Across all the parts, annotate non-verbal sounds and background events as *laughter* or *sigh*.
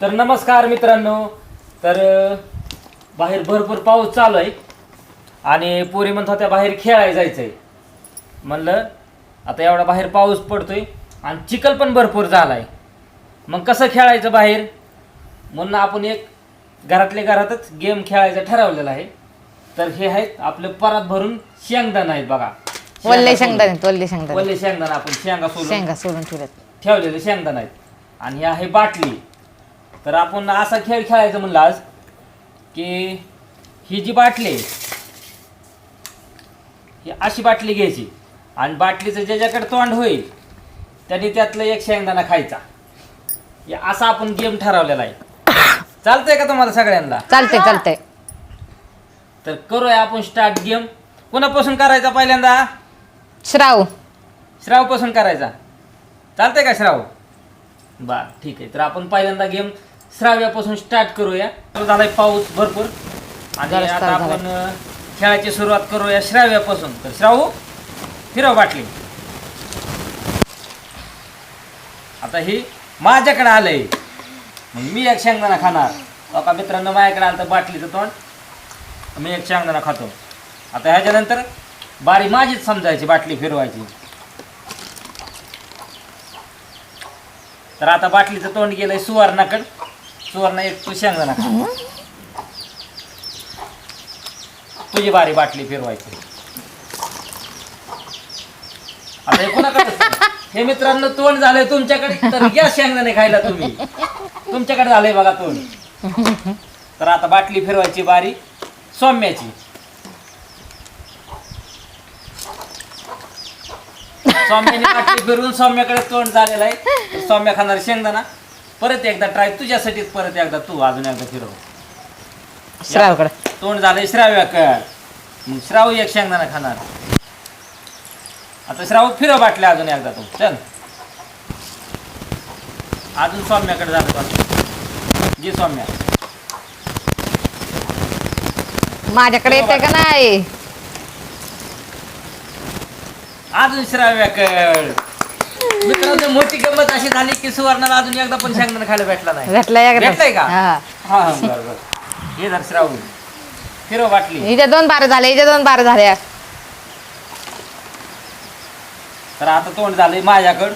तर नमस्कार मित्रांनो. तर बाहेर भरपूर पाऊस चालू आहे. आणि पोरी म्हणत होत्या बाहेर खेळायला जायचंय. म्हणलं आता एवढा बाहेर पाऊस पडतोय आणि चिखल पण भरपूर झालाय. मग कसं खेळायचं बाहेर? म्हणून आपण एक घरातल्या घरातच गेम खेळायचं ठरवलेलं आहे. तर हे आहेत आपले परात भरून शेंगदाणा आहेत बघा. वल्ले शेंगा शेंगदाणे वल्ले. शेंगदाणे. वल्ले शेंगदाणा आपण शेंगा सोलून शेंगा सोडून ठेवलेले शेंगदाणा आहेत. आणि हे आहे बाटली. तर आपण असा खेळ खेळायचा म्हणलं आज की ही जी बाटली आहे, ही अशी बाटली घ्यायची. आणि बाटलीचं ज्याच्याकडे तोंड होईल त्यांनी त्यातलं एक शेंगदाणा खायचा. असा आपण गेम ठरवलेला आहे. चालतंय का तुम्हाला सगळ्यांना? चालतंय चालतंय. तर करूया आपण स्टार्ट गेम कोणापासून करायचा पहिल्यांदा? श्राव. श्रावपासून करायचा. चालतंय का श्राव? बर ठीक आहे. तर आपण पहिल्यांदा गेम श्राव्यापासून स्टार्ट करूया. झालाय पाऊस भरपूर. आणि झालं, आता आपण खेळाची सुरुवात करूया श्राव्यापासून. तर श्रावू फिरव बाटली. आता ही माझ्याकडे आलंय. मग मी एक शेंगदाणा खाणार. बघा मित्रांनो माझ्याकडे आलं तर बाटलीचं तोंड. मी एक शेंगदाणा खातो. आता ह्याच्यानंतर बारी माझीच समजायची बाटली फिरवायची. तर आता बाटलीचं तोंड गेलंय सुवर्णाकड. सुवर्ण एक तू शेंगदाणा खा तुझी बारी बाटली फिरवायची. आता हे कोणाकडे हे मित्रांनो तोंड झालंय तुमच्याकडे. तर घ्या शेंगदाणे खायला तुम्ही. तुमच्याकडे झालंय बघा तोंड. तर आता बाटली फिरवायची बारी सौम्याची. सौम्याने बाटली फिरवून सौम्याकडे तोंड झालेलं आहे. सौम्या खाणार शेंगदाणा. परत एकदा ट्राय तुझ्यासाठीच परत एकदा तू अजून एकदा फिरव. श्रावकडे तोंड झालंय श्राव्याकड मग श्राव एक शेंगदाणा खाणार. आता श्राव फिरव बाटल्या अजून एकदा तू. चल. अजून सौम्याकडे झालं बघ. जी सौम्या. माझ्याकडे येते का नाही? अजून श्राव्याकड मित्रांनो मोठी गंमत अशी झाली की सुवर्णाला अजून एकदा पण शेंगदाणा खायला भेटला नाही. भेटला एकदा. भेटलाय का? हा. हा हा, बरं बरं. हे धर फिरव बाटली हिच्या दोन बार झाले हिच्या दोन बार झाल्या तर आता तोंड झालंय माझ्याकड.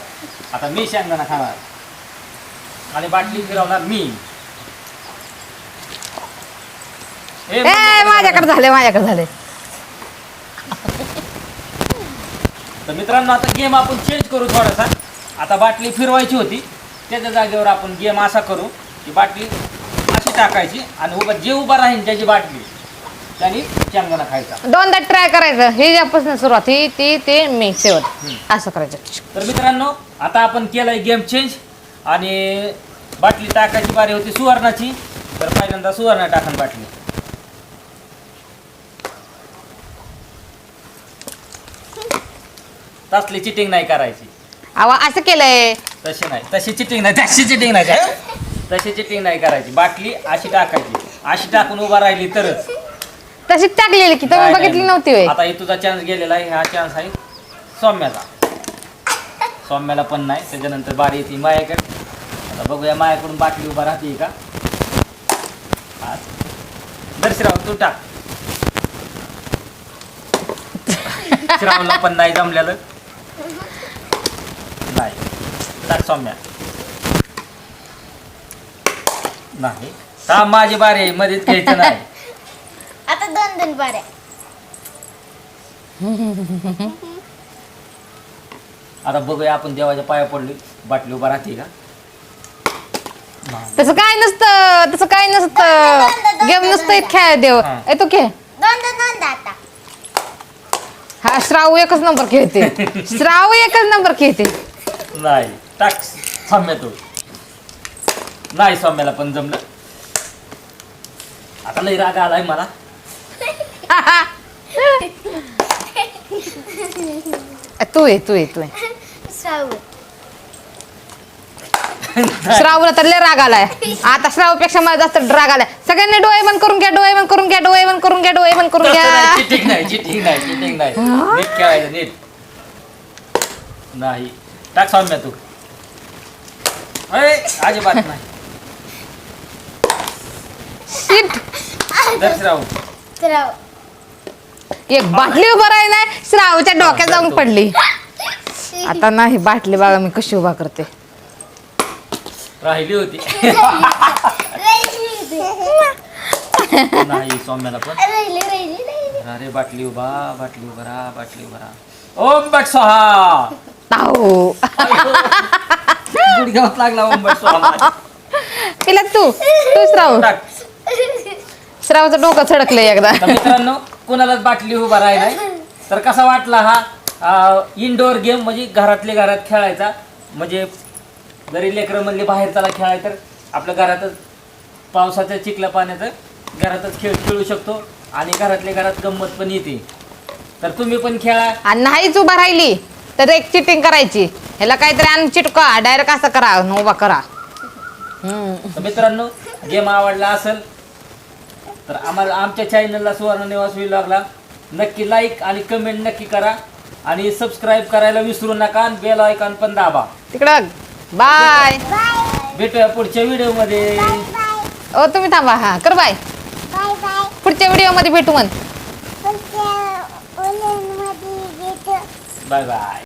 आता मी शेंगदाणा खाणार. आणि बाटली फिरवणार मी. ए, ए माझ्याकडे झाले माझ्याकडे झाले. तर मित्रांनो आता गेम आपण चेंज करू थोडासा. आता बाटली फिरवायची होती. त्याच्या जागेवर आपण गेम असा करू की बाटली अशी टाकायची आणि उभा जे उभा राहील त्याची बाटली. त्यांनी शेंगदाणा खायचा. दोनदा ट्राय करायचं. ही ज्यापासून सुरुवात ही ती ते मी शेवट. असं करायचं. तर मित्रांनो आता आपण केलंय गेम चेंज आणि बाटली टाकायची बारी होती सुवर्णाची. तर पहिल्यांदा सुवर्ण टाकन बाटली. तसली चिटिंग नाही करायची. अवा असं केलंय. तशी नाही. तशी चिटिंग नाही. तशी चिटिंग नाही तशी चिटिंग नाही करायची. बाटली अशी टाकायची. अशी टाकून उभा राहिली तरच. तशीच टाकलेली की तुम्ही नाही, बघितली. नव्हती होय. आता हे तुझा चान्स गेलेला आहे. हा चान्स आहे सौम्याचा. सौम्याला पण नाही. त्याच्यानंतर बारी येते मायाकडे. आता बघूया मायाकडून बाटली उभा राहते का? हा. दर श्राव तू टाक. श्रावला पण नाही जमलेलं नाही टाक सौम्या. नाही. माझी बारी आहे? मध्येच घ्यायचं नाही. *laughs* आता दोन दोन बाऱ्या. आता बघूया आपण देवाच्या पाया पडली. बाटली उभा राहते का? तसं काय नसतं. तसं काय नसतं. गेम नसतं खेळ देव. हा. ए तू खेळ. दोन दोन दोन आता हा श्राव एकच नंबर खेळते. *laughs* श्राव एकच नंबर खेळते. नाही. टाक सौम्या तू. नाही सौम्याला पण जमलं. आता लई राग आलाय मला. तू ये तू ये तू ये. श्रावला तर लय राग आलाय. आता श्रावपेक्षा मला जास्त राग आलाय. सगळ्यांनी डोळे बंद करून घ्या डोळे बंद करून घ्या डोळे बंद करून घ्या डोळे बंद करून घ्या. चिटिंग नाही चिटिंग नाही चिटिंग नाही. नीट खेळायचं नीट. नाही. टाक सौम्या तू. अरे अजिबात नाही. एक बाटली उभं राही नाही श्रावच्या डोक्यात जाऊन पडली. आता नाही बाटली बघा मी कशी उभा करते. राहिली होती. नाही सौम्याला पण. राहिली राहिली राहिली. अरे बाटली उभा बाटली उभा राहा बाटली उभा राहा. ओम बट सोहा. ताऊ. गुडघ्यात लागला तिला तू तू श्राव टाक. श्रावचं डोकं छडकलंय एकदा. तर मित्रांनो कुणालाच बाटली उभा राही नाही. तर कसा वाटला हा इनडोअर गेम म्हणजे घरातल्या घरात खेळायचा? म्हणजे जरी लेकरं म्हणले बाहेर चला खेळाय तर आपल्या घरातच पावसाच्या चिखल्या पाण्याचं घरातच खेळ खेळू शकतो. आणि घरातल्या घरात गंमत पण येते. तर तुम्ही पण खेळा. आणि नाहीच उभा राहिली. तर एक चिटिंग करायची. ह्याला काहीतरी आणि चिटका डायरेक्ट असं करा. न उभा करा. हम्म. तर मित्रांनो गेम आवडला असेल तर आम्हाला आमच्या चॅनलला सुवर्ण निवास लागला. नक्की लाईक आणि कमेंट नक्की करा. आणि सबस्क्राईब करायला विसरू नका आणि बेल आयकॉन पण दाबा. तिकडं बाय भेटूया पुढच्या व्हिडिओमध्ये ओ तुम्ही थांबा. हा कर बाय. बाय बाय पुढच्या व्हिडिओमध्ये भेटू म्हण. पुढच्या ओलेमध्ये भेटू. Bye bye